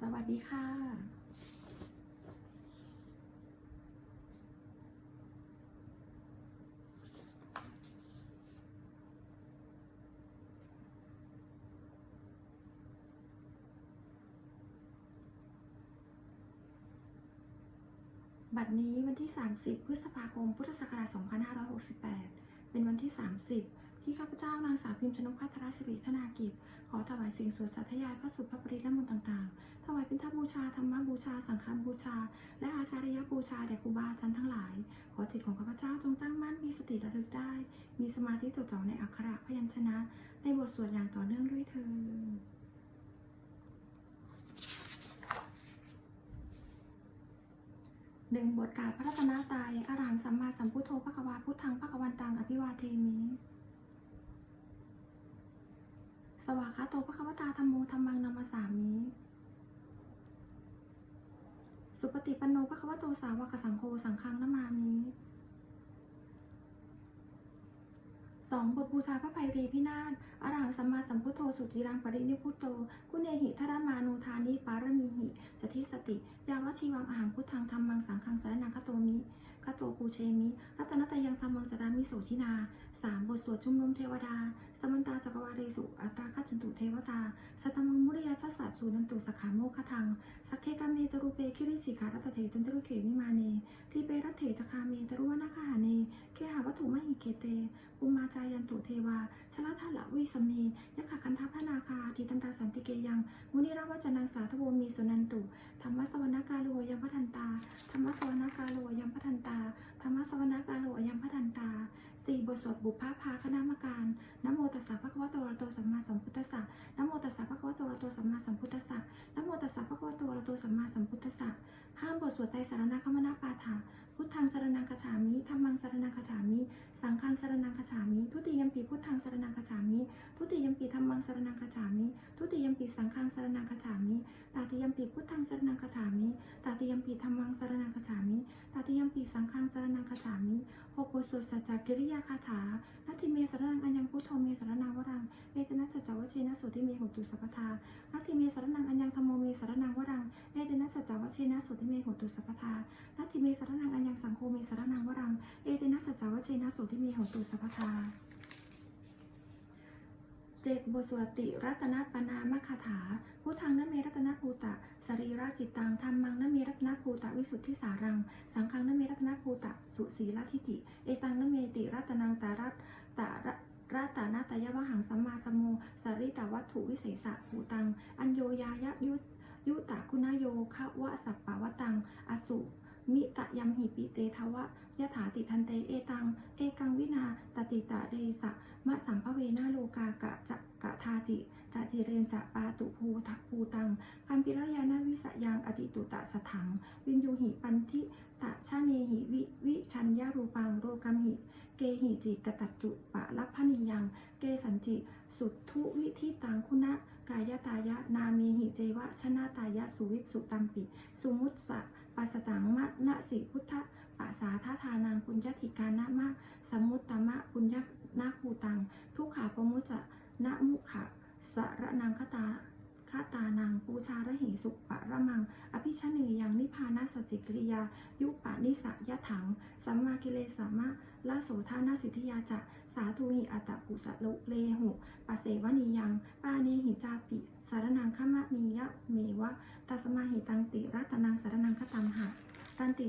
สวัสดีค่ะบัดนี้วันที่ 30 พฤษภาคม พุทธศักราช 2568 เป็นวันที่ 30 ที่ข้าพเจ้านางสาวพิมพ์ชนกพัทรศิริธนากิจ ขอถวายสิ่งสวดสาธยายพระสุตรพระปริตและมนต์ต่างๆ ถวายเป็นทบูชา ธรรมบูชา สังฆบูชา และอาจารยบูชาแด่ครูบาอาจารย์ทั้งหลาย ขอจิตของข้าพเจ้าจงตั้งมั่นมีสติระลึกได้ มีสมาธิจดจ่อในอักขระพยัญชนะ ในบทสวดอย่างต่อเนื่องด้วยเธอหนึ่งบทกาพระรัตนตรัยอรหังสัมมาสัมพุทโธพระควาพุทธังพระควันตังอภิวาเทมิ สวากขาโตพระควตาธรรมโมธรรมังนามาสามิสุปฏิปันโนพระควโตสาวกสังโฆสังฆังนามามิสองบทบูชาพระไพรีพินาศอรหังสัมมาสัมพุทโธสุจิรังปรินิพพุตโตกุเนหิทรมานุธานิปารมีหิจติสติ ยาวชีวังอาหารพุทธังธรรมังสังฆังสารนังคโตมิ คโตปูเชมิ รัตนตยังธรรมังสารามิโสทินาสามบทสวดชุมนุมเทวดา สมันตาจักรวาเรสุ อัตตาคัจจันตุเทวตา สัตมังมุริยาชัสสะสูนันตุสขาโมคทัง สักเคกาเมจรูเปคิริสิขารัตเถจันทรุเขมิมาเน ทีเปรัตเถจคาเมตรุวนาคาหาเน เคหาวัตถุมหิเกเตปุมาจายันตุเทวา ชลทัลละวิสเมยะขะคันทัพนาคาทีตันตาสันติเกยังมุนิราวจนังสาทโวมีสุนันตุ ธรรมสวนากาโลยัมพัทันตา ธรรมสวนากาโลยัมพัทันตา ธรรมสวนากาโลยัมพัทันตาสี่บทสวดบุพภาพาคณามการนโมตัสสะภะคะวะโตระโตสัมมาสัมพุทธัสสะนโมตัสสะภะคะวะโตระโตสัมมาสัมพุทธัสสะนโมตัสสะภะคะวะโตระโตสัมมาสัมพุทธัสสะห้ามบทสวดไตรสารณคมนาปาฐาพุทธังสารนังคฉามิธรรมงสารนังคฉามิ สังฆังสรนังคฉามิทุติยมปีพุทธังสรนังคฉามิทุติยมปีธรรมังสรนังคฉามิทุติยมปีสังฆังสรนังคฉามิ ตาติยมปีพุทธังสรนังคฉามิตาติยมปีธรรมังสรนังคฉามิตาติยมปีสังฆังสรนังคฉามิหกบทสวดสัจจกิริยาคาถานาทิเมสรนังอัญญังพุทโธเมสรนังวรังเอตนะสัจจวเชนะสุติเมหุตุสัพพทานาทิเมสรนังอัญญังธรรมโมเมสรนังวรังเอตนะสัจจวเชนะสุติเมหุตุสัพพทานาทิเมสรนังอัญญังสังโฆเมสรนังวรังเอตนะสัจจวเชนะสุติเมหุตุสัพพทา เจ็ดบทสวดติรัตนปนามคาถา พุทธังนเมรัตนภูตะ สรีระจิตตังธรรมังนเมรัตนภูตะวิสุทธิสารัง สังฆังนเมรัตนภูตะ สุสีลทิติ เอตังนเมติรัตนังตารัตตาระราตานาตยะวหังสัมมาสมโมสริตวัตถุวิเศษะภูตัง อัญโยยายะยุยุตะคุณโยคะวะสัปปะวะตัง อสุมิตะยัมหิปิเตทวะยะถาติทันเตเอตัง เอกังวินาตติตะเรสะ มะสัมภเวนาโลกากะจะกะทาจิจะจิเรนจะปาตุภูทักภูตังคัมปิรยานาวิสยังอติตุตะสถัง วินยูหิปันทิตะชาเนหิวิวิชัญญารูปังโรกัมหิ เกหิจิกตัจจุปะลัพพนิยัง เกสันจิ สุทุวิธิตังคุณะกายตายะนาเมหิเจวะชนะตายะสุวิสุตัมปิ สุมุตสะปัสสตังมะนะสิพุทธ ปัสสาทาทานังปุญญติกานะมะสมุตตมะปุญญนาภูตัง ทุกขาปมุจจะนะมุขะสระนังคตาคาตานังปูชาระหิสุปะระมัง อภิชเนยังนิพานาสสิกริยา ยุปะนิสะยะถัง สัมมากิเลสามะละโสธานาสิทธิยาจะสาธุหิอัตปุสะโลเลหุปัสเสวนียังปาเนหิจาปิสารนังขมะมียะเมวะตัสมาหิตังติรัตนังสารนังคตัมหะรันติ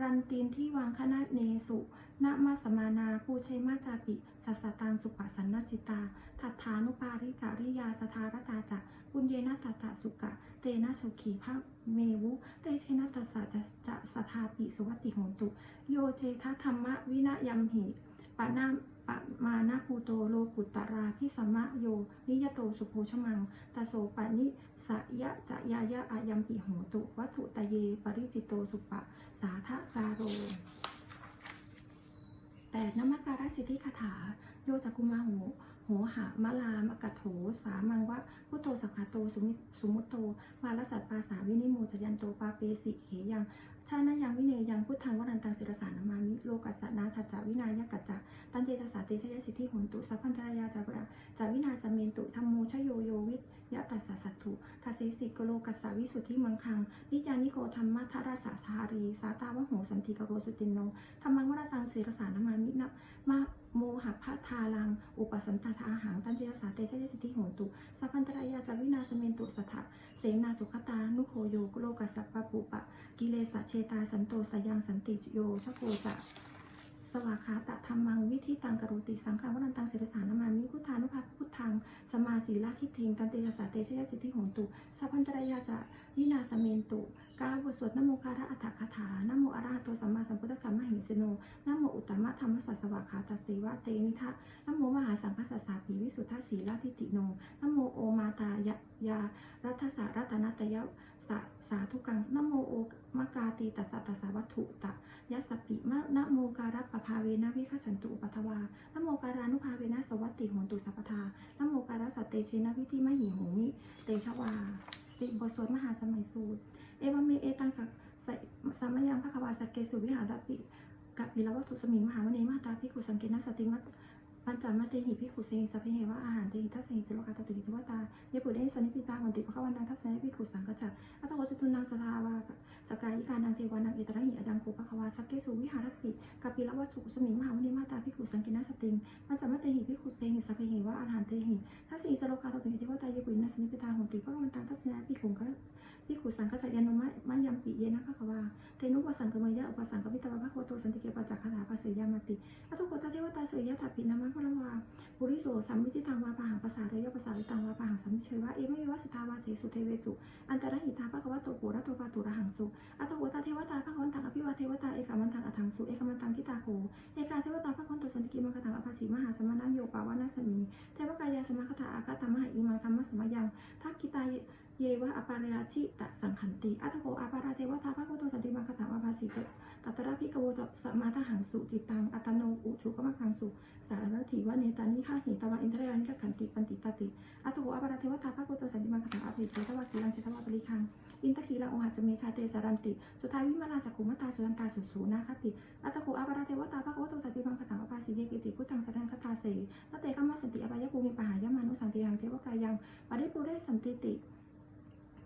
รันตีนที่วางคณะเนสุนะมาสมานาภูเชมาจาปิ สัสสตังสุปัสันนจิตา ทัฏฐานุปาริจาริยาสทารตาจักปุญเยนะตัตตะสุกะ เตนะสุขีภาเมวุ เตเชนะตัสสะจะจะสทาปิสุวัติโหนตุ โยเจทธรรมะวินะยัมหิปะนาม มานาภูโตโลกุตตราพิสัมมะโย นิยโตสุโพชมังตโสปะนิสยะจะยายะอายัมปิโหตุวัตถุตะเย ปริจิตโตสุปะ สาทะกาโรแปดนมการสิทธิคาถา โยจักุมาโหโหหามะลามกัตโถ สามังวะพุโธสักขาโตสุมิสุมุตโต มาลสัตปาสาวินิโมจยันโตปาเปสิเขยัง ชานะยังวิเนยังพุทธังวรันตังศิรสานามามิโลกัสสนาทัจจาวินายกัจจะตันเตตสาเตชยสิทธิหุนตุสัพพันธรายาจาระจาวินาสเมนตุธรรมโมชโยโยวิทยะตัสสสัตถุทัสสิสิกโลกัสสวิสุทธิมังคัง นิยานิโกธรรมะทาราสาธารี สาตาวะโหสันติกโรสุตินโนธรรมังวรตังศิรสานามามินะมา โมหะพะทาลัง อุปสันตทาหังตันติยสาเตชะยสิทธิโหตุสัพพันตรายาจาวินาสเมนตุสัทธะเสนาสุขตา นุโคโยโลกัสสะปะปุปะ กิเลสเชตาสันโตสยังสันติโยชโกจะสวากขาตะธรรมังวิธิตังกโรติสังฆังวรันตังศิรสานามามิพุทธานุภาพุทธังสมาสีลาทิทิงตันติยสาเตชยสิทธิโหตุสัพพันตรายาจะวินาสเมนตุ กาบทสวดนโมคาระอัฏฐคาถานโมอะระหะโตสัมมาสัมพุทธัสสะมะหิสโนนโมอุตตมะธรรมสัสวากขาตสีวะเตนิทะนโมมหาสังฆสัสสาปีวิสุทธสีลาทิติโนนโมโอมาตายะยารัตสารัตนตยะสาสาธุกังนโมโอมกาตีตัสสะตัสสะวัตถุตะยัสปิมะนโมการัปภาเวนะวิคัจฉันตุอุปัทวานโมการานุภาเวนะสวัตติโหนตุสัพพทานโมการัสเตเชนะวิธิมหิโหมิเตชวาสิบบทสวดมหาสมัยสูตร เอวเมเอตังสักสสัมมยังพระควาสเกสุวิหารปิกับปิลวัตถุสมิงมหาวณีมหาตาพิกุสังเกนัสติมัต ปัญจมาเตหิพิขุเสหิสัพเพเหวะอาหารเตหิทัสสหิจโลกาตตุติทวตาเยปุเดสันนิปิตาหนติภควันตังทัสสนิพิขุสังกจักอัตโกจตุนังสทาวาสกายิการนังเทวานังเอตระหิอาจังโคปะควาสักเกสุวิหารปิกัปปิลวัตถุสมิงมหามุนีมาตาพิขุสังกินัสติงมันจะมาเตหิพิขุเสหิสัพเพเหวะอาหารเตหิทัสสีสโลกาตตุติทวตาเยปุนัสนิปิตาหนติภควันตังทัสสนิพิขุกะพิขุสังกจักยานุมะมันยัมปิเยนะภควาเตนุปสังกเมยะอุปสังกวิตวะภควโตสันติเกปจักขาถาภาษียามติอัตโกตาเทวตาเสยยะถาปินามะพลวาปุริโสสัมมิติตังวาปหังภาษาเรยะภาษาลิตังวาปหังสัมมิเชวะเอเมวะสิทาวาเสสุเทเวสุ อันตรหิตาภควโตปุระโตปาตุระหังสุอัตโกตาเทวตาภควันตังอภิวาเทวตาเอกามันตังอทังสุเอกามันตังทิตาโคเอกาเทวตาภควันโตสันติกิมังคตังอภาสีมหาสมนังโยปาวานาสมิเทวกายาสมคตาอากาตมหาอิมังธรรมสมยังทักกิตา เยวะอปารยาชิตะสังขันติ อัตโกอาปาราเทวตาภควันโตสันติมังคตังอภาสีตัตระพิกโวตสมาทหังสุจิตัง อัตโนอุชุกมังคังสุ สารถีวะเนตานิฆาหิตวะอินทรยานิกขันติปันติตติ อัตโกอาปาราเทวตาภควันโตสันติมังคตังอภิเสตวะกิลังเชตวะปริคัง อินทคีลังโอหัจเมชาเตสารันติ สุทายวิมาลาจักขุมตาสุรันตาสุสูนาคติ อัตโกอาปาราเทวตาภควโตสันติมังคตังอภาสีเยกิจิพุทธังสรังคตาเสนเตขมาสันติอภายภูมิปหายมานุสันติยังเทวกายังปริปุเรสันติติ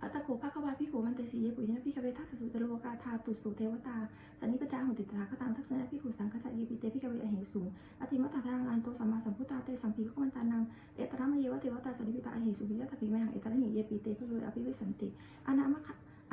อัตโขภควาพิโขมันเตสีเยปุยนะพิกเวทัสสุตโลกาธาตุสุเทวตาสันนิปจาหุติตราคตังทักษณะพิขุสังคจายปิเตพิกเวอเหสูอธิมัตตาทางอันโตสัมมาสัมพุทธาเตสัมพีขวันตานังเอตระมเยวะเทวตาสันนิปตาอเหสุวิยะตาปิเมหังเอตระหิเยปิเตพิคเวอภิวิสันติอนามะ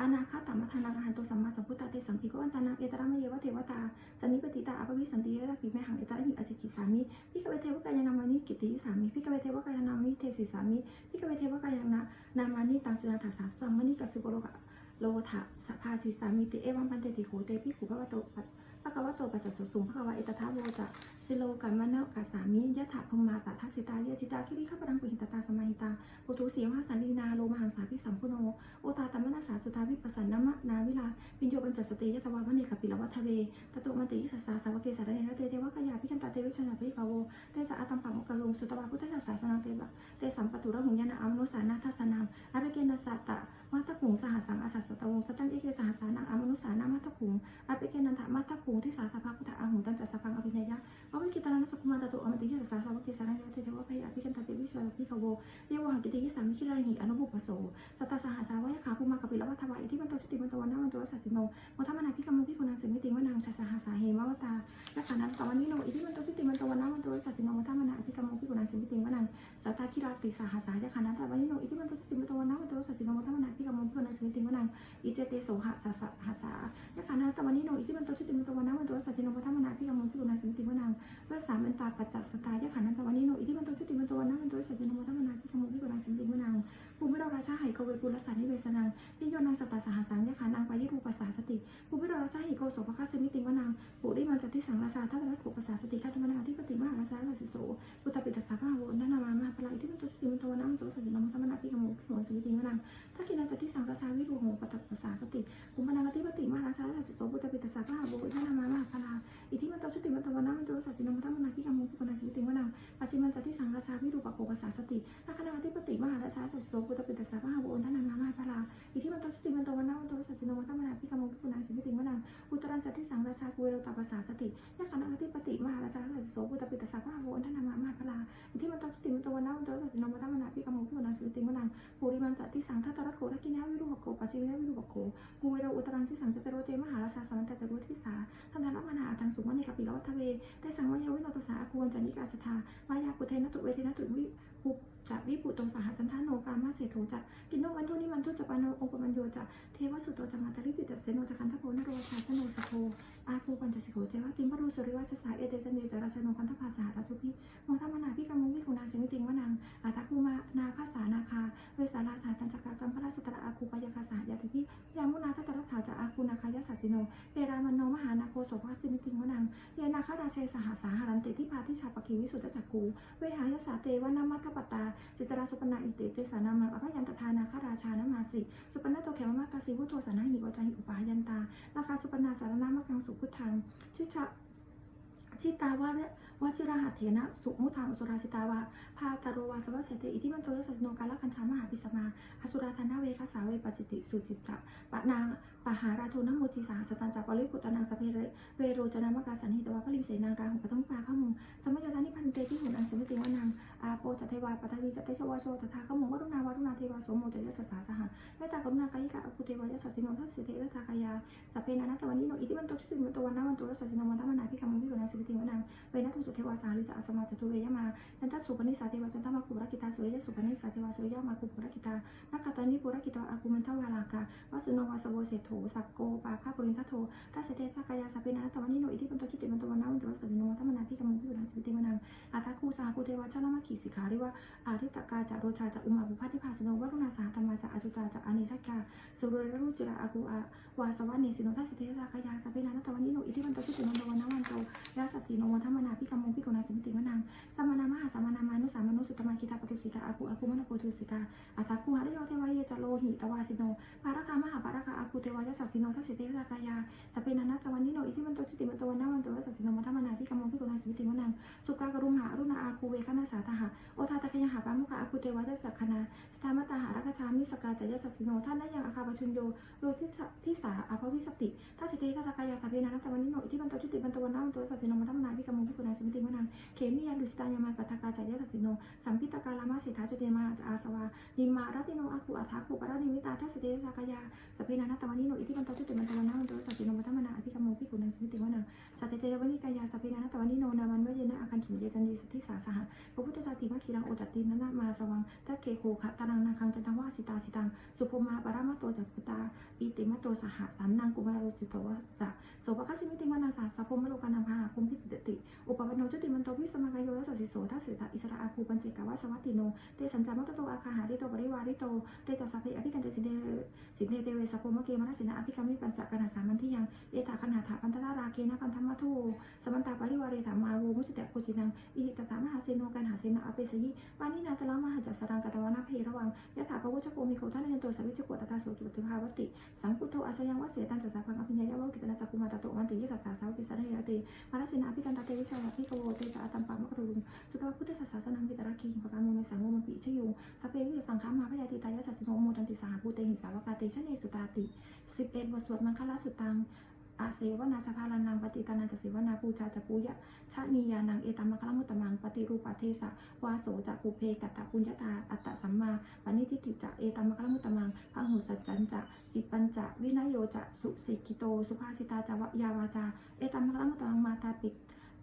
คะอนาคาตามัทานังหันโตสัมมาสัมพุทธาเตสัมพีขวันตานังเอตระมะเยวะเทวตาสันนิปติตาอภิวิสันติเยตปิเมหังเอตระหิอจิกิสามิพิกเวเทวกายนามานิกิติสามิพิกเวเทวกายนามานิเทสิสามิพิกเวเทวกายนานามานิตังสุนาถาสาสัมมณิกัสสุโกโลกะโลถะสภาสิสามิติเอวังพันเตติโขเตปิขุพระวะโตปัตพระกวะโตปัจจสุสุงพระกวะเอตถาโวจะ สิโลกัมมะนะกัสสามิยะถาพมมาตทัสิตาเยสิตาคิริขปรังปุหิตตาสมาหิตาปุถุสีมหาสันลีนาโลมหังสาพิสัมพุโนโอตาตัมมนาสาสุทาวิปัสสันนมะนาวิลาปิญโยปัญจสติยะตวาวะเนกปิลวัฏเวตโตมันติยิสสาสาวเกสารเนรเตเทวะกายาพิคันตาเตวิชนาภิกขโวเตจะอาตัมปังมกะลงสุตวาพุทธศาสนาเตวะเตสัมปตุระหุญญาณอามนุสานาทัสนามอภิเกนัสสะตะมาตะขุงสหสังอาสัสตวงสตังเอเกสหสานังอมนุสานามาตะขุงอภิเกนันทะมาตะขุงที่สาสภาพุทธอาหุตันจัสพังอภินยะอวิกิตานัสกุมาตตุอมติยิสสาสาวกเกสารังยะเทเทวะพยาอภิกันตติวิชวะพิขโวเยวหังกิติยิสามิชิราหิอนุบุปโสสตาสหสาวะยะขาภูมากปิลวัฏวะอิทิมันโตชุติมันโตวันนามันโตสัสสิโนโมทัมนาพิกรรมพิกุณังสิมิติมะนังชัสสหสาเหมวตาและขานันตวันนิโนอิทิมันโตชุติมันโตวันนามันโตสัสสิโนโมทัมนาพิกรรมพิกุณังสิมิติมะนังสัตตาคิราติสหสาและขานันตวันนิโนอิทิมันโตชุติมันโตวันนามันโตสัสสิโนโมทัมนาพิกรรมพิกุณังสิมิติมะนังอิเจเตโสหะสะสหะสาและขานาตวันนี้โนอิทิมันโตชุติมันโตวันนามันโตสัจจิโนมัทมนาพิกรรมพิกุณาสมิติวนังเมื่อสามเป็นตาปัจจัสสตาและขานาตวันนี้โนอิทธิมันโตชุติมันโตวันนั้นมันโตสัจจิโนมัมนาพิกรรมพิกรังสิ ราชาไหโกเวปุรสันนิเวสนังนิโยนังสตาสหัสังและขานางไปยิรูปภาษาสติภูมิเรราชาไหโกโสภคัสมิติวนังปุริมันจติสังราชาทัตตะขุภาษาสติคาตมนาธิปติมหาราชาสิโสปุตตปิตสาภาโวนันามามาพลาอิทิมันตชุติมันตวันนามันโตสัจจิโนมัทมนาพิกรรมพิกุณาสมิติวนังทักกินันจัตติสังราชาวิรูโหปัตภาษาสติอุปนังอธิปติมหาราชาสิโสปุตตปิตสัพพะโบอิทานามามาพลาอิทิมันตชุติมันตวันนามันโตสัสสินมัตตมนาพิกามุปิปนาสิวิติวนังปัจฉิมันจติสังราชาวิรูปโกภาษาสตินักขณะอธิปติมหาราชาสิโสปุตตปิตตสาพหาโอนทนามามาพลาอิทธิมันโตชุติมันโตวันนาวันโตสัจจิโนวัตมนาพิกามงพิกุณังสิมิติวนังอุตรันจัตติสังราชากุเรตาภาษาสติยะขันธอธิปติมหาราชาสัจโสปุตปิตสาพหาโอนทนามามาพลาอิทธิมันโตชุติมันโตวันนาวันโตสัจจิโนวัตมนาพิกามงพิกุณังสิมิติวนังปุริมันจัตติสังทัตตระโกทักกินาวิรุหโกปัจจิวินาวิรุหโกกุเรอุตรันที่สังจัตโรเตมหาราชาสมันตจรุทิสาทันทารมนาตังสุวรรณิกปิลวัฏเวได้สังวายวิโนตสาอควรจานิกาสทามายาปุเทนตุเวเทนตุวิ จะวิปุตโตสหัสันทานโนกามาเสโทจะกินโนวันทุนิมันทุจปานโนโอปปัญโยจะเทวสุตโตจมาตริจิตเสโนจคันทโพนโรชาชโนสโทอาคูปัญจสิโขเจวะกิมพรุสุริวัชสาเอเตจันเดจราชโนคันทภาสหราชุพิ ตทิพาทิชาปกีวิสุทธจักกูเวหายสาเตวนามัตปตา จิตราสุปนาอิเตเตสานามังอภยันตทานาคาราชานามาสิ สุปนาโตแขมมากาสีพุทโธสานาหิวจาหิอุปายันตาราคาสุปนาสารนามะกังสุพุทธังชิชะชิตาวะเร วชิราหัตเถนะ สุมุทังสุราชิตาวะพาตโรวาสวัสเสตอิทิมันโตยสัสโนกาลคัญชามหาปิสมา อสุราธนาเวคาสาเวปจิติสุจิตจะปะนางปะหาราโทนโมจิสาสตันจักปริปุตตนังสเพเรเวโรจนามกาสันหิตวะพลิงเสนางราหุปต้องปาข้ามุงสมัยโยธานิพันเตที่หุนอันสมิติวานางอาโปจัตเทวาปัทวีจัตเตชวาโชตถาข้ามุงวัตุนาวารุณาเทวาโสโมจยสสาสหะเมตตากรุณากายิกาอภุเทวายสัสสิโนทัสเสิเตยะทากายาสเพนานาตวันนี้โนอิทิมันโตชุติมันโตวันนาวันโตรัสสิโนวันตามนาพิกามังพิโกนาสิบิติวนังเวนัทุสุเทวาสาลิจะอสมาจตุเรยมานันทัสุปนิสาเทวาจันทมาคุปรกิตาสุริยสุปนิสาเทวสุริยมาคุปรกิตานักตานิปุรกิตาอากุมันทวาลากาวสุโนวาสโวเสโถสักโกปาคาปุรินทโททัสเตทากายาสพเพนานาตวันนี้โนอิทิมันตชุติมันตวันนาวันตรัสสิโนวันตมนาพิกมังพิโกนาสิติวนังอาทาคูสาภูเทวชาลมาขีสิขาเริวะอาริตกาจาโรชาจาอุมาบุพัติภาสโนวรุณาสาธรรมาจาอจุตาจาอานิสักกาสุรรุจิระอากูอาวาสวานิสิโนทัสเตทากายาสพเพนานาตวันนี้โนอิทิมันตชุติมันตวันนาวันโตยาสติโนวันธรรมนาพิกามงพิโกนาสิบิติวนังสัมณานามหาสัมณานามานุสามมานุสุตมาคิตาปตุสิกาอากุอากุมณโพธุสิกาอัตตาคูหะริโยเทวายจโลหิตวาสิโนปาระคามหาปาระคาอากุเทวายสัสิโนทัสสิเตสากายาสเปนานาตวันนิโนอิทิมันโตจุติมันโตวันนาวันโตสัสิโนมัทมนาพิกมงพิโกนาสิวิติวนังสุกากรุมหาอรุณาอาคูเวคณาสาตหะโอทาตะคยหาปามุขอากุเทวายสักคณาสธามตาหารักชามิสกาจยสัสิโนท่านนั้ยังอาคาปชุนโยโยทิทิสาอาภวิสติทัสสิเตทัสกายาสเปนานาตวันนิโนอิทิมันโตจุติมันโตวันนาวันโตสัสิโนมัทมนาพิกมงพิโกนาสิวิติวนังเขมิยาดุสตายามาปัตกาจายะตัสสิโนสัมพิตกาลามาเสถาจุเตมาอาสวานิมารติโนอาคูอัฐาคูปรานิมิตาทัสเตสากายาสเพนานาตวานิโนอิทิมันโตจุเตมันตวันนามันโตสัจจิโนมัทมนาอภิกรรมโมภิกุนังสมิติวนังสัตเตเตวนิกายาสเพนานาตวานิโนนามันวเยนะอาคันฉุนเยจันดีสัทธิสาสหะพระพุทธเจ้าติมาคีรังโอตัตินนามาสวังทัเคโคขะตานังนาคังจันทวาสิตาสิตังสุภมาปรามาโตจักุตาอิติมโตสหสันนังกุมาโรสิตวะจะโสภคสิมิติวนังสาสะพมโลกานังพาภมพิติ สมากายโยรัสสิโสทัสสิตาอิสระอาภูปัญเจกาวะสวัตติโน เตสัญจามตโตอาคาหาริโตปริวาริโต เตจัสสะเพอภิกันเตสิเด สิเดเตเวสะโพมเกมรสินะอภิกรรมิปัญจกนาสามันที่ยังเอตาคณาถาปันตตาราเกนะปันธรรมทูสมันตาปริวาเรถามาโวมุจเตโคจินังอิหิตตามหาเสโนกันหาเสนาอเปสยิปานินาตละมหาจัสรังกตวานาเพระวังยะถาปวุชโกมิโคทานันโตสวิจโกตตาโสจุติภาวติสังพุทโธอาสยังวเสตันจัสสะพังอภิญญาวกิตนาจักกุมาตโตมันติยิสัสสะสาวกิสระยะติมารสินะอภิกันตเตวิชายาภิกโวเตจะอัตตัมปามกรุงสุตวะพุทธศาสนาวิตราคีหิปการโมในสังโมมปิชยุงสเปวิสังฆามาพยาติตายะสัสสโนโมตันติสหภูเตหิสาวกาเตชะเนสุตาติสิบเอ็ดบทสวดมังคลสุตังอาเสวนาชพาลานังปฏิตานันจะเสวนาปูชาจะปูยะชะนียานังเอตัมมะคลมุตตมังปฏิรูปะเทสะวาโสจะปุเพกัตตะปุญญาตาอัตตะสัมมาปณิทิติจะเอตัมมะคลมุตตมังพังหุสัจจันจะสิปัญจะวินโยจะสุสิกิโต สุภาสิตาจะวะยาวาจา เอตัมมะคลมุตตมังมาตาปิ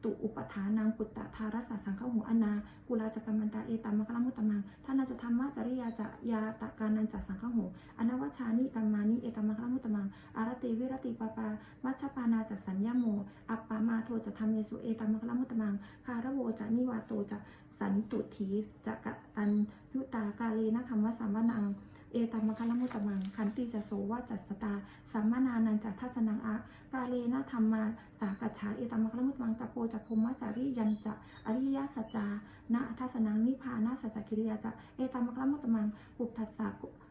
ตุอุปทานังปุตตะทารัสสะสังฆหูอนา กุลาจกรรมันตาเอตัมมะคลมุตตมังท่านาจะธรรมะจริยาจะยาตะการนันจะสังฆหูอนวัชานิกัมมานิเอตัมมะคลมุตตมังอารติวิรติปปามัชปานาจะสัญญาโม อัปปามาโทจะธรรมเยสุเอตัมมะคลมุตตมังคาระโวจะนิวาโตจะสันตุถีจะกะตันยุตากาเลนะธรรมวสัมวนัง เอตัมมะคลมุตตมัง ขันติจะโสวาจัสสตา สัมมานานันจะทัศนังอะกาเลนะธรรมาสากัจฉาเอตัมมะคลมุตมังตะโพจัปภมิจาริยันจะอริยสัจจานะทัศนังนิพานาสัจกิริยาจะเอตัมมะคลมุตมังปุปทัสสะ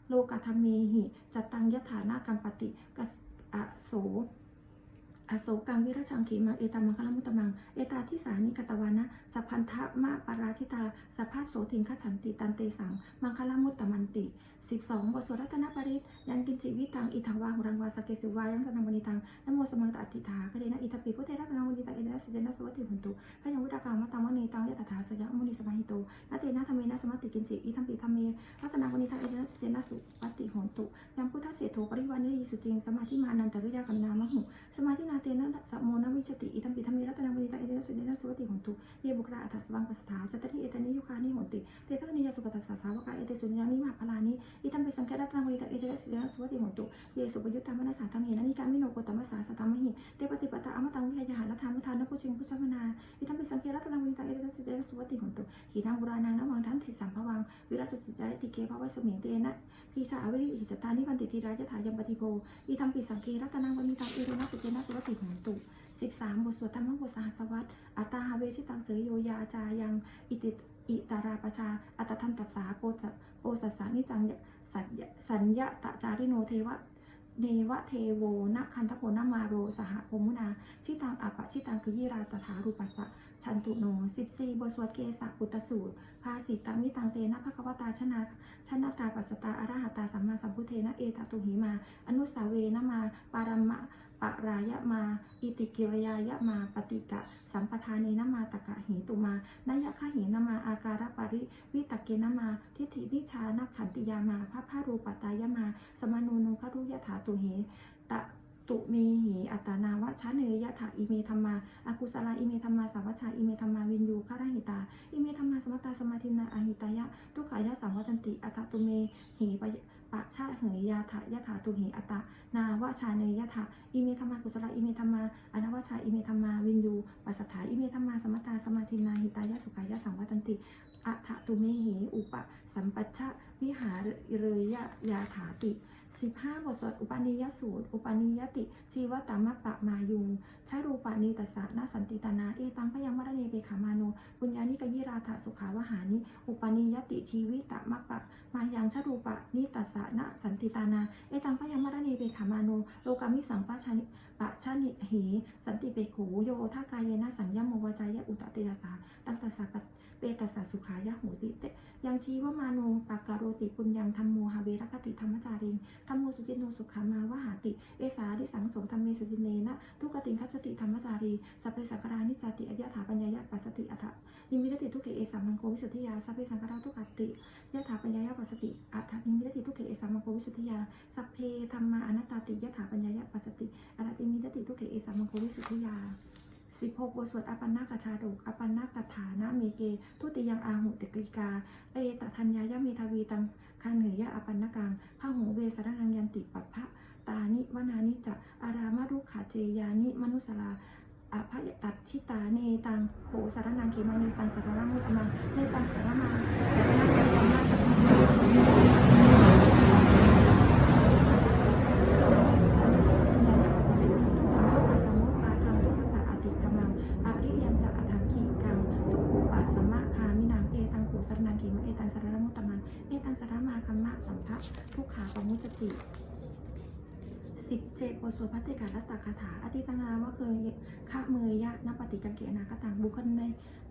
โลกธรรมีหิจตังยถานากัมปติกัสโส อโศกังวิรชังขีมังเอตามังคลมุตมัง เอตาทิสานิกตวานะสัพพันธมะปาราชิตาสัพพโสติงคฉันติตันเตสัง มังคลมุตตมันติ 12 บทสวดรัตนปริตยังกินจิวิตังอิทังวาหุรังวาสเกสุวายังตนังวนิตังนโมสมังตอติถาคเดนะอิทัปปิพุทเทระตนังวนิตังเอเดนะสิเจนะสวัติหุนตุพระยังวุตกามะตังวะเนตังยะตถาสยะมุนิสมาหิโตนาเตนะธรรมเมนะสมัติกินจิอิทัมปิธรรมเมรัตนังวนิตังเอเดนะสิเจนะสุปฏิหุนตุยังพุทธเสโทปริวานิยิสุจิงสมาธิมานันตริยากันนามะหุสมาธินาเตนะสะโมนะวิชติอิทัมปิธรรมเมรัตนังวนิตังเอเดนะสิเจนะสวัตติหุนตุเยบุคลาอัตสวังปัสสถาจัตติเอตานิยุคานิโหติเตตะนิยสุปตัสสะสาวกาเอเตสุญญานิมาพลานิอิทัมเปสังเกตรัตนามริตาเอเดสสิเดนะสุวัสดิหนตุเยสุปยุตตามนัสสาธรรมเหนะนิกามิโนโกตมัสสาสตามหิเตปฏิปตาอมตังวิหาหารธรรมทานพุชิงพุชมนาอิทัมเปสังเกตรัตนามริตาเอเดสสิเดนะสุวัสดิหนตุขีนังบุรานังนวังทันทิสัมภวังวิรัตติจายติเกภาวะสมิงเตนะพีชาอวิริอิจตานิวันติทีรายถายมปฏิโพอิทัมปิสังเกรัตนังวนิตาเอเดนะสิเดนะสุวัสดิหนตุ 13 บทสวดธรรมบทสหัสวัตอัตตาหาเวชิตังเสยโยยาจายังอิติอิตาราประชา อัตทันตัสสาโปตโปสัสสานิจังสัญญสัญญะตจาริโนเทวะเนวะเทโวนะคันทโพนมาโรสหโภมุนา ชิตังอัปปะชิตังคือยิราตถารูปัสสะชันตุโนสิบสี่บทสวดเกสะปุตตสูตร ภาสิตามิตังเตนะภควตาชนะชนะตาปัสสตาอรหัตตาสัมมาสัมพุเทนะเอตตุหิมา อนุสาเวนะมา ปารมะ ปรายะมา อิติกิริยายะมา ปฏิกะ สัมปทานีนมาตะกะหิตุมานยะคะหินมา อาการปริ วิตเกนมา ทิฏฐินิชานักขันติยามาพระพารูปตายะมา สมานูนุครุยถาตุเหตะตุเมหิอัตนาวะชะเนยยะถาอิเมธรรมาอากุศลาอิเมธรรมาสัมวชาอิเมธรรมาวินยูคารหิตา อิเมธรรมาสมตตาสมาธินาอหิตายะ ทุกขายะสัมวัตันติอัตตุเมหิป ปะชะเหยยาถายะถาตุหิอัตะ นาวะชาเนยยะถาอิเมธรรมากุศลอิเมธรรมาอนาวะชาอิเมธรรมาวินยูปัสสถาอิเมธรรมาสมตตาสมาธินาหิตายะสุขายะสังวัตันติอัฏฐตุเมหิอุปสัมปัชชะวิหารเรยะยาถาติ 15 บทสวดอุปาณิยสูตร อุปาณิยติ ชีวตามะปะมายุงชารูปานิตัสสะนาสันติตนา เอตังพยังมรณีเปขามาโนปุญญานิกยิราถสุขาวหานิ อุปาณิยติชีวิตะมะปะมายังชารูปะนิตัสสะนาสันติตนา เอตังพยังมรณีเปขามาโน โลกามิสังปะชานิปะชานิเหสันติเปขูโยทากายเยนะสัญญโมวจายะอุตติยาสาตังตัสสะปะเปตัสสะสุขายะโหติเตยังชีวมาโนปาการโรติปุญญังธรรมโมหะเวรคติธรรมจาริงธรรมโมสุจินโนสุขามาวหาติ เอสาดิสังโสธรรมเมสุจินเนนะทุกติงคัจติธรรมจารีสัพเพสังคารานิจจติอายะถาปัญญายะปัสสติอัฏฐนิมิตติทุกเขเอสัมมังโกวิสุทธิยาสัพเพสังคาราทุกขติยะถาปัญญายะปัสสติอัฏฐนิมิตติทุกเขเอสัมมังโกวิสุทธิยาสัพเพธรรมาอนัตตติยะถาปัญญายะปัสสติอัฏฐนิมิตติทุกเขเอสัมมังโกวิสุทธิยา สิบหกบทสวดอปันนากชาดกอปันนากถานะเมเก ทุติยังอาหุติกิกา เอตทัญญายะเมทวีตังคังเหนือยะอปันนกังพระหูเวสรนังยันติปัปพะตานิวนานิจะอารามารุขาเจยานิมนุสลาอภยตัดชิตาเนตังโขสารนังเขมาเนตังสารมุตมังเนตังสารมาสารนังธรรมะสัมมา สารมาคัมมะสัมภะทุกขาปมุจจติสิบเจ็ดบทสวดพัตติการัตตคาถาอธิตังนาว่าเคยฆ่าเมยยะนปฏิกังเกนาคตังบุคคลใน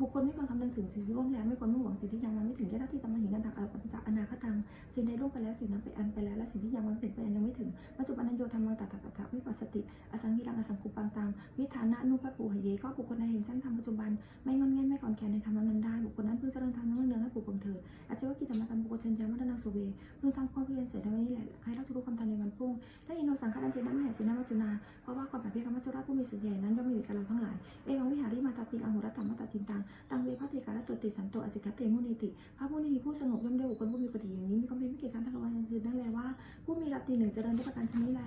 บุคคลไม่ควรคำนึงถึงสิ่งที่ล่วงแล้วไม่ควรมุ่งหวังสิ่งที่ยังมาไม่ถึงยะที่ตำมหินันตังอปัญจอนาคตังสิ่งใดล่วงไปแล้วสิ่งนั้นไปอันไปแล้วและสิ่งที่ยังมาไม่ถึงไปอันยังไม่ถึงปัจจุบันนโยธรรมังตัตตะตะวิปัสสติอสังหิรังอสังคุปังตังวิธานะนุปัปูหเยก็บุคคลใดเห็นชั้นธรรมปัจจุบันไม่งอนเงียไม่ก่อนแขนในธรรมนั้นได้บุคคลนั้นเพิ่งเจริญธรรมนั้นเนืองให้ปลูกฝังเถิดอาชีวกิจธรรมตัมบุคคลเชนยามัตนาสุเวเพิ่งทำความเพียรเสร็จในวันนี้แหละใครเราจะรู้ความทันในวันพรุ่งได้ยินโนสังฆันเจนะมเหสีนามัจจุนาเพราะว่าความปรารถนามัจจุราผู้มีสิทธิ์ใหญ่นั้นย่อมมีอยู่กับเราทั้งหลายเอวังวิหาริมาตาปิงอังหุรัตตมตตินตังตังเวพัติการะตุติสันโตอจิกเตมุนิติพระผู้นี้ผู้สงบย่อมได้บุคคลผู้มีปฏิอย่างนี้มีความเพียรไม่เกียจคร้านทั้งวันทั้งคืนนั่นแหละว่า ผู้มีรัตติหนึ่งเจริญด้วยประการชนิดแล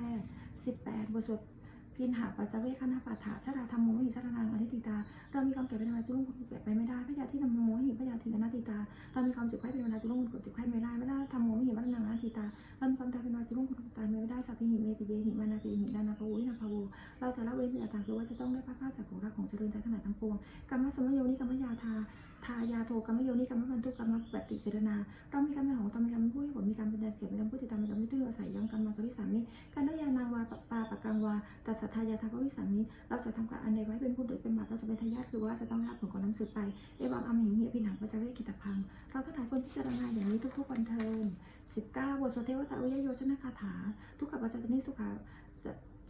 สิบแปดบทสวดพินหาปัสเวคณะปาฐาชราธรรมโมหิชรานางอนิติตา เรามีความเก่เป็นเวลาจุลุ่มคนแก่ไปไม่ได้พระยาที่นำโมหิพระยาทินนาติตา เรามีความจุกไข้เป็นเวลาจุลุ่มกดจุกไข้ไม่ได้ไม่ได้ทำ เราจะละเว้นสิ่งต่างคือว่าจะต้องได้พระพาจากของรักของเจริญใจทั้งหลายทั้งปวงกรรมสมโยนิกรรมยาทาทายาโทกรรมโยนิกรรมพันธุกรรมปฏิเสรนาเรามีกรรมเป็นของตนมีกรรมผู้ให้ผลมีกรรมเป็นแดนเกิดมีกรรมผู้ติดตามมีกรรมที่ตื้ออาศัยยังกรรมกริสามิการได้ยานาวาปาปะกังวาตัดสัทธายาทาพระวิสันนี้เราจะทำการอันใดไว้เป็นผู้หรือเป็นบัตรเราจะเป็นทายาทคือว่าจะต้องรับผลของน้ำสืบไปเอวังอมหิงเหียพิหนังปัจจเวกิตพังเราทั้งหลายควรพิจารณาอย่างนี้ทุกๆวันเทิน19บทสวดเทวตาวิยโยชนะคาถาทุกขปัจจนิสุขา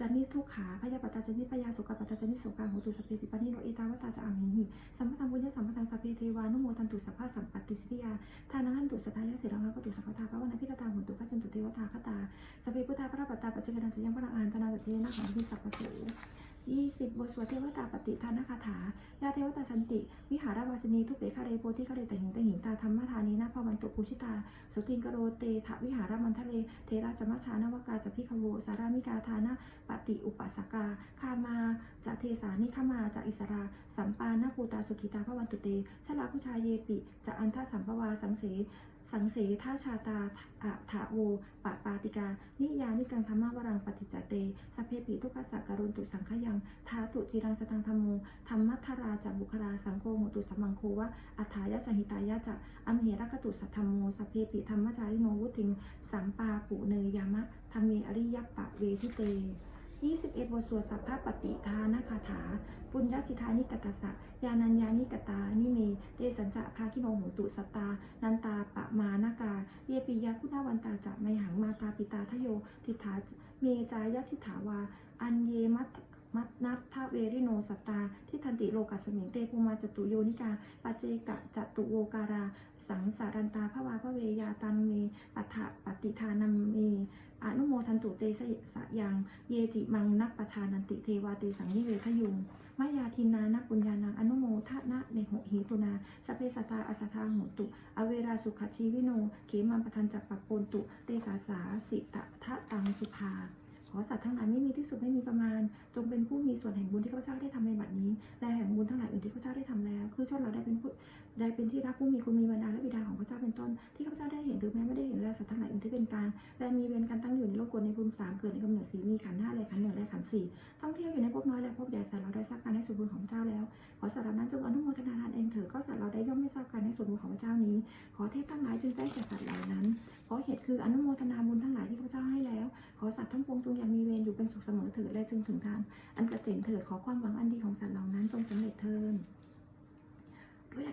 จานิทุกขาพยาปตตาจนิพยาสุขปัตตาจนิสุขาโหตุสเพปิปนิโนเอตาวตาจะอามิหิสัมปทังบุญญสัมปทังสพเพเทวานุโมทันตุสัพพะสัมปติสิทธิยาทานังทันตุสัทธายะสิรังรักตุสัพพทาพระวนาพิรตาหุนตุขัจจนตุเทวตาคตาสพเพพุทธาพระปัตตาปัจจิกนันสยังพระอานตนาสัจเจนะขันธิสัพพสูยี่สิบบทสวดเทวตาปฏิทานคาถายาเทวตาสันติ วิหารวาสนีทุเปคาเรโพธิคาเรตหิงตหิงตาธรรมธานีนาภวันตุปุชิตาสุติงกโรเตถวิหารมันทะเล เทราจมัชานวกาจพิคโว สารามิกาทานะปฏิอุปัสสกาคามาจะเทสานิขมาจะอิสรา สัมปานาภูตาสุขิตาพวันตุเตชลาผู้ชายเยปิจะอันทาสัมภวาสังเส สังเสท่าชาตาอะถาโวปะปาติกา นิยานิกังธรรมวรังปฏิจเตสพเพปิทุกขสักการุนตุสังขยังทาตุจิรังสตังธรรมโมธรรมัทราจับุคลาสังโฆโหตุสัมมังโควะอัฏฐายะสหิตายะจะอมเหรักตุสัทธรรมโมสพเพปิธรรมจาริโนวุติงสัมปาปุเนยามะธรรมเมอริยปะเวทิเต 21 บทสวดสัพพะปฏิทานคาถา ปุญญสิทานิกตสสะยานัญญานิกตา นิเม เตสัญจะภาคิโนโหตุสตา นันตาปะมานากาเยปิยะพุทธวันตาจะไมหังมาตาปิตาทโย ทิฏฐาเมจายทิฏฐาวา อันเยมัตมัตนัททเวริโนสตาทิทันติโลกัสมิงเตภูมาจตุโยนิกาปัจเจกะจตุโวการา สังสารันตาภวาพระเวยาตันเมปัฏฐปฏิทานัมเม อนุโมทันตุเตสสะยัง เยจิมังนักประชานันติเทวาเตสังนิเวทยุงมายาทินานักปุญญานังอนุโมทนะในหหีตุนาสเปสตาอสัทธางหตุ อเวราสุขชีวิโน เขมันปทันจักปักโปนตุ เตสาสาสิตะทะตังสุภา ขอสัตว์ทั้งหลายไม่มีที่สุดไม่มีประมาณ จงเป็นผู้มีส่วนแห่งบุญที่ข้าพเจ้าได้ทำในบัดนี้ และแห่งบุญทั้งหลายอื่นที่ข้าพเจ้าได้ทำแล้ว คือชนเราได้เป็นผู้ได้เป็นที่รักผู้มีคุณมีบรรดาและบิดาของพระเจ้าเป็นต้น ที่ข้าพเจ้าได้เห็นหรือแม้ไม่ได้เห็นแล้วสัตว์ทั้งหลายอื่นที่เป็นกลางและมีเวรกันตั้งอยู่ในโลกกลในภูมิสามเกิดในกำเนิดสีมีขันห้าและขันหนึ่งและขันสี่ท่องเที่ยวอยู่ในภพน้อยและภพใหญ่สัตว์เราได้ทราบการให้ส่วนบุญของพระเจ้าแล้ว ขอสัตว์เหล่านั้นจงอนุโมทนาทานเองเถิดก็สัตว์เราได้ย่อมไม่ทราบการให้ส่วนบุญของพระเจ้านี้ ขอเทพทั้งหลายจึงใจแก่สัตว์เหล่านั้นเพราะเหตุคืออนุโมทนาบุญทั้งหลายที่ข้าพเจ้าให้แล้ว อสัตว์ทั้งปวงจงยังมีเวรอยู่เป็นสุขเสมอเถิดและจึงถึงทางอันเกษมเถิดขอความหวังอันดีของสัตว์เหล่านั้นจงสำเร็จเทินด้วย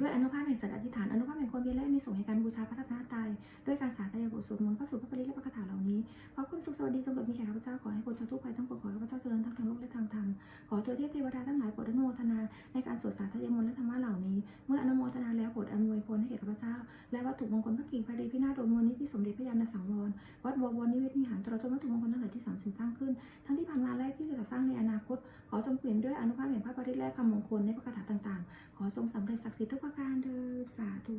ด้วยอนุภาพแห่งสัตว์อธิษฐานอนุภาพแห่งความเพียรและในส่งแห่งการบูชาพระรัตนตรัยด้วยการสาธยายบทสวดมนต์พระสูตรพระปริและพระคาถาเหล่านี้ขอความสุขสวัสดีจงเกิดมีแก่ข้าพเจ้าขอให้พ้นจากทุกภัยทั้งปวงขอให้ข้าพเจ้าเจริญทั้งทางโลกและทางธรรมขอเทวเทพเทวดาทั้งหลายโปรดอนุโมทนาในการสวดสาธยายมนต์และธรรมะเหล่านี้ เมื่ออนุโมทนาแล้วโปรดอำนวยพรให้แก่ข้าพเจ้า และวัตถุมงคลพระกิ่งพระดชพินาศโดยมูลนิธิสมเด็จพระยาณสังวรวัดบวรนิเวศวิหารตลอดจนวัตถุมงคลทั้งหลายที่สามสิ่งสร้างขึ้น ทั้งที่ผ่านมาและที่จะสร้างในอนาคต ขอจงเปลี่ยนด้วยอนุภาพแห่งพระปริและคำมงคลในพระคาถาต่างๆ ขอจงสำเร็จศักดิ์ดิ์สิทธิ์ทุกประการเถิดสาธุ